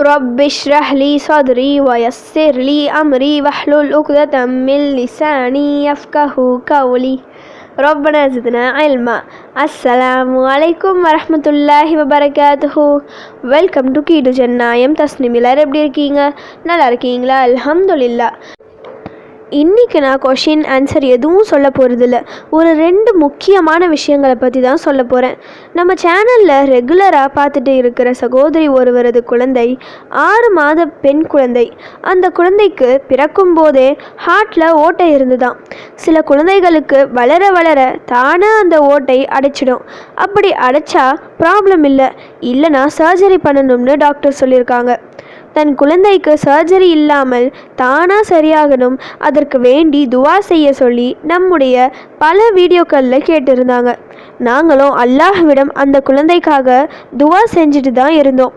رب اشرح لي صدري ويسر لي أمري واحلل عقدة من لساني يفقه قولي ربنا زدنا علما السلام عليكم ورحمة الله وبركاته welcome to கீடு ஜன்னாயம் Tasnim எல்லாரும் எப்படி இருக்கீங்க நல்லா இருக்கீங்களா அல்ஹம்துலில்லா இன்றைக்கி நான் கொஷின் ஆன்சர் எதுவும் சொல்ல போகிறதில்ல ஒரு ரெண்டு முக்கியமான விஷயங்களை பற்றி தான் சொல்ல போகிறேன் நம்ம சேனலில் ரெகுலராக பார்த்துட்டு இருக்கிற சகோதரி ஒருவரது குழந்தை ஆறு மாத பெண் குழந்தை. அந்த குழந்தைக்கு பிறக்கும் போதே ஹார்ட்டில் ஓட்டை இருந்துதான். சில குழந்தைகளுக்கு வளர வளர தானாக அந்த ஓட்டை அடைச்சிடும். அப்படி அடைச்சா ப்ராப்ளம் இல்லை. இல்லைனா சர்ஜரி பண்ணணும்னு டாக்டர் சொல்லியிருக்காங்க. தன் குழந்தைக்கு சர்ஜரி இல்லாமல் தானாக சரியாகணும் அதற்கு வேண்டி துவா செய்ய சொல்லி நம்முடைய பல வீடியோக்களில் கேட்டிருந்தாங்க. நாங்களும் அல்லாஹ்விடம் அந்த குழந்தைக்காக துவா செஞ்சுட்டு தான் இருந்தோம்.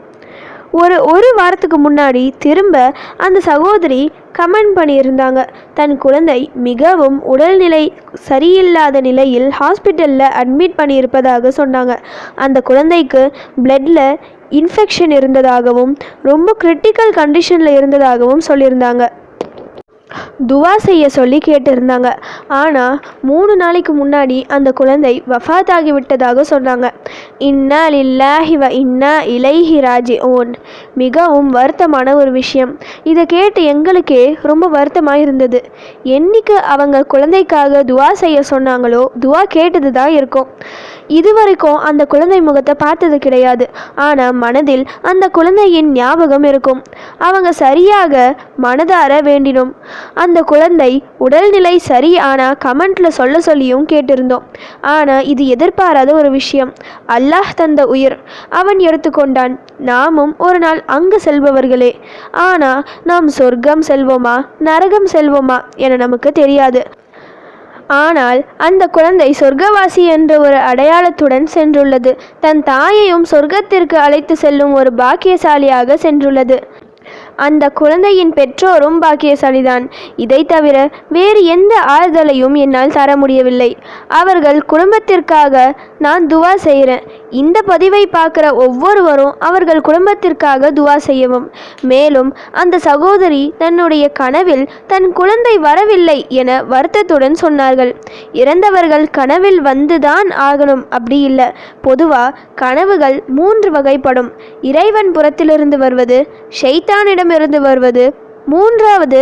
ஒரு ஒரு வாரத்துக்கு முன்னாடி திரும்ப அந்த சகோதரி கமெண்ட் பண்ணியிருந்தாங்க. தன் குழந்தை மிகவும் உடல்நிலை சரியில்லாத நிலையில் ஹாஸ்பிட்டலில் அட்மிட் பண்ணியிருப்பதாக சொன்னாங்க. அந்த குழந்தைக்கு பிளட்டில் இன்ஃபெக்ஷன் இருந்ததாகவும் ரொம்ப கிரிட்டிக்கல் கண்டிஷனில் இருந்ததாகவும் சொல்லியிருந்தாங்க. துவா செய்ய சொல்லி கேட்டிருந்தாங்க. ஆனால் மூணு நாளைக்கு முன்னாடி அந்த குழந்தை வஃத் ஆகிவிட்டதாக சொன்னாங்க. இன்னா லில்லாஹி வ இன்னா இலைஹி ராஜி ஓன் மிகவும் வருத்தமான ஒரு விஷயம். இதை கேட்டு எங்களுக்கே ரொம்ப வருத்தமாக இருந்தது என்னைக்கு அவங்க குழந்தைக்காக துவா செய்ய சொன்னாங்களோ துவா கேட்டது தான் இருக்கும். இதுவரைக்கும் அந்த குழந்தை முகத்தை பார்த்தது கிடையாது. ஆனால் மனதில் அந்த குழந்தையின் ஞாபகம் இருக்கும். அவங்க சரியாக மனதார வேண்டினோம். அந்த குழந்தை உடல்நிலை சரி ஆனால் கமெண்டில் சொல்ல சொல்லியும் கேட்டிருந்தோம். ஆனால் இது எதிர்பாராத ஒரு விஷயம். அல்லாஹ் தந்த உயிர். அவன் எடுத்துக்கொண்டான். நாமும் ஒரு நாள் அங்கு செல்பவர்களே. ஆனால் நாம் சொர்க்கம் செல்வோமா? நரகம் செல்வோமா? என நமக்கு தெரியாது. ஆனால் அந்த குழந்தை சொர்க்கவாசி என்ற ஒரு அடையாளத்துடன் சென்றுள்ளது. தன் தாயையும் சொர்க்கத்திற்கு அழைத்து செல்லும் ஒரு பாக்கியசாலியாக சென்றுள்ளது. அந்த குழந்தையின் பெற்றோரும் பாக்கியசாலிதான். இதை தவிர வேறு எந்த ஆறுதலையும் என்னால் தர முடியவில்லை. அவர்கள் குடும்பத்திற்காக நான் துவா செய்கிறேன். இந்த பதிவை பார்க்குற ஒவ்வொருவரும் அவர்கள் குடும்பத்திற்காக துவா செய்யவும். மேலும் அந்த சகோதரி தன்னுடைய கனவில் தன் குழந்தை வரவில்லை என வருத்தத்துடன் சொன்னார்கள். இறந்தவர்கள் கனவில் வந்துதான் ஆகணும். அப்படி இல்லை. பொதுவாக கனவுகள் மூன்று வகைப்படும். இறைவன் புறத்திலிருந்து வருவது ஷைத்தானிடமிருந்து வருவது. மூன்றாவது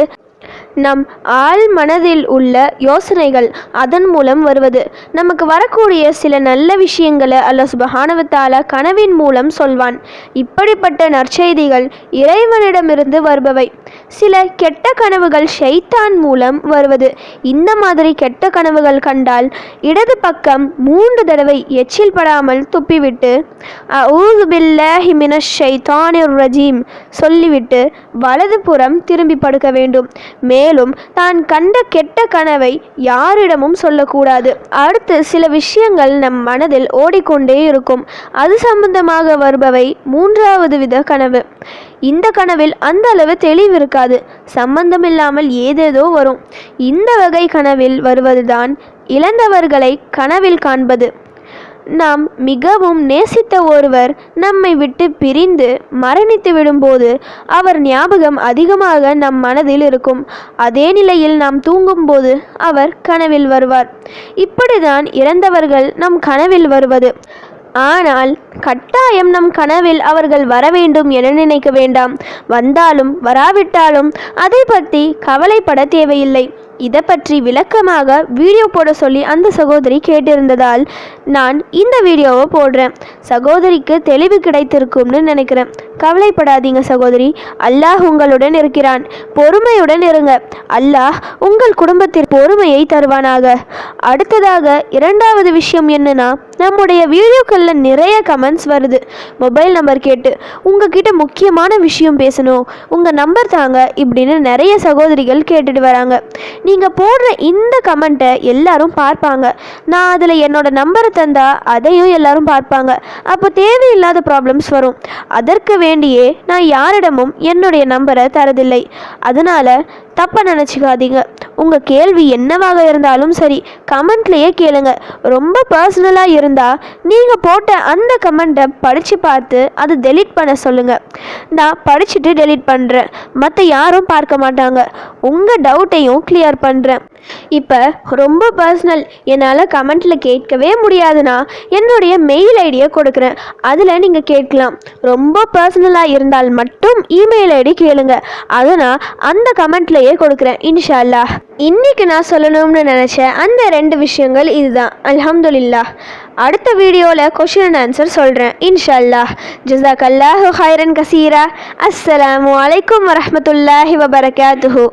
நம் ஆழ் மனதில் உள்ள யோசனைகள் அதன் மூலம் வருவது. நமக்கு வரக்கூடிய சில நல்ல விஷயங்களை அல்ல சுபஹானவத்தால கனவின் மூலம் சொல்வான். இப்படிப்பட்ட நற்செய்திகள் இறைவனிடமிருந்து வருபவை. சில கெட்ட கனவுகள் ஷைத்தான் மூலம் வருவது. இந்த மாதிரி கெட்ட கனவுகள் கண்டால் இடது பக்கம் மூன்று தடவை எச்சில் படாமல் துப்பிவிட்டு ஊது ஷைத்தானிர் ரஜீம் சொல்லிவிட்டு வலது புறம் திரும்பி படுக்க வேண்டும். மேலும் தான் கண்ட கெட்ட கனவை யாரிடமும் சொல்லக்கூடாது. அடுத்து சில விஷயங்கள் நம் மனதில் ஓடிக்கொண்டே இருக்கும். அது சம்பந்தமாக வருபவை மூன்றாவது வித கனவு. இந்த கனவில் அந்த அளவு தெளிவு இருக்காது. சம்பந்தமில்லாமல் ஏதேதோ வரும். இந்த வகை கனவில் வருவதுதான் இழந்தவர்களை கனவில் காண்பது. நாம் மிகவும் நேசித்த ஒருவர் நம்மை விட்டு பிரிந்து மரணித்து விடும்போது அவர் ஞாபகம் அதிகமாக நம் மனதில் இருக்கும். அதே நிலையில் நாம் தூங்கும்போது அவர் கனவில் வருவார். இப்படிதான் இறந்தவர்கள் நம் கனவில் வருவது. ஆனால் கட்டாயம் நம் கனவில் அவர்கள் வர வேண்டும் என நினைக்க வேண்டாம். வந்தாலும் வராவிட்டாலும் அதை பற்றி கவலைப்பட தேவையில்லை. இதை பற்றி விளக்கமாக வீடியோ போட சொல்லி அந்த சகோதரி கேட்டிருந்ததால் நான் இந்த வீடியோவை போடுறேன். சகோதரிக்கு தெளிவு கிடைத்திருக்கும்னு நினைக்கிறேன். கவலைப்படாதீங்க சகோதரி. அல்லாஹ் உங்களுடன் இருக்கிறான். பொறுமையுடன் இருங்க. அல்லாஹ் உங்கள் குடும்பத்தில் பொறுமையை தருவானாக. அடுத்ததாக இரண்டாவது விஷயம் என்னன்னா நம்முடைய வீடியோக்களில் நிறைய கமெண்ட்ஸ் வருது. மொபைல் நம்பர் கேட்டு உங்ககிட்ட முக்கியமான விஷயம் பேசணும். உங்கள் நம்பர் தாங்க இப்படின்னு நிறைய சகோதரிகள் கேட்டுட்டு வராங்க. நீங்கள் போடுற இந்த கமெண்ட்டை எல்லாரும் பார்ப்பாங்க. நான் அதில் என்னோட நம்பரை தந்தால் அதையும் எல்லாரும் பார்ப்பாங்க. அப்போ தேவையில்லாத ப்ராப்ளம்ஸ் வரும். அதற்கு வேண்டியே நான் யாரிடமும் என்னுடைய நம்பரை தரதில்லை. அதனால் தப்பாக நினச்சிக்காதீங்க. உங்கள் கேள்வி என்னவாக இருந்தாலும் சரி கமெண்ட்லேயே கேளுங்க. ரொம்ப பர்சனலாக இருந்தால் நீங்கள் போட்ட அந்த கமெண்ட்டை படித்து பார்த்து அதை டெலீட் பண்ண சொல்லுங்கள் நான் படிச்சுட்டு டெலீட் பண்ணுறேன் மற்ற யாரும் பார்க்க மாட்டாங்க. உங்கள் டவுட்டையும் கிளியர் பண்ணுறேன் இப்போ ரொம்ப பர்சனல் என்னால் கமெண்ட்டில் கேட்கவே முடியாதுன்னா என்னுடைய மெயில் ஐடியை கொடுக்குறேன். அதில் நீங்கள் கேட்கலாம். ரொம்ப பர்சனலாக இருந்தால் மட்டும் இமெயில் ஐடி கேளுங்க. அதை நான் அந்த கமெண்ட்லேயே கொடுக்குறேன் இன்ஷா அல்லாஹ் இன்னைக்கு நான் சொல்லணும்னு நினச்ச அந்த ரெண்டு விஷயங்கள் இதுதான். அல்ஹம்துலில்லாஹ். அடுத்த வீடியோவில் கொஷின் அண்ட் ஆன்சர் சொல்கிறேன் இன்ஷா அல்லாஹ் ஜஸாக் அல்லாஹு ஹைரன் கசீரா. அஸ்ஸலாமு அலைக்கும் வரமத்துல்லாஹி வபரகாத்துஹு.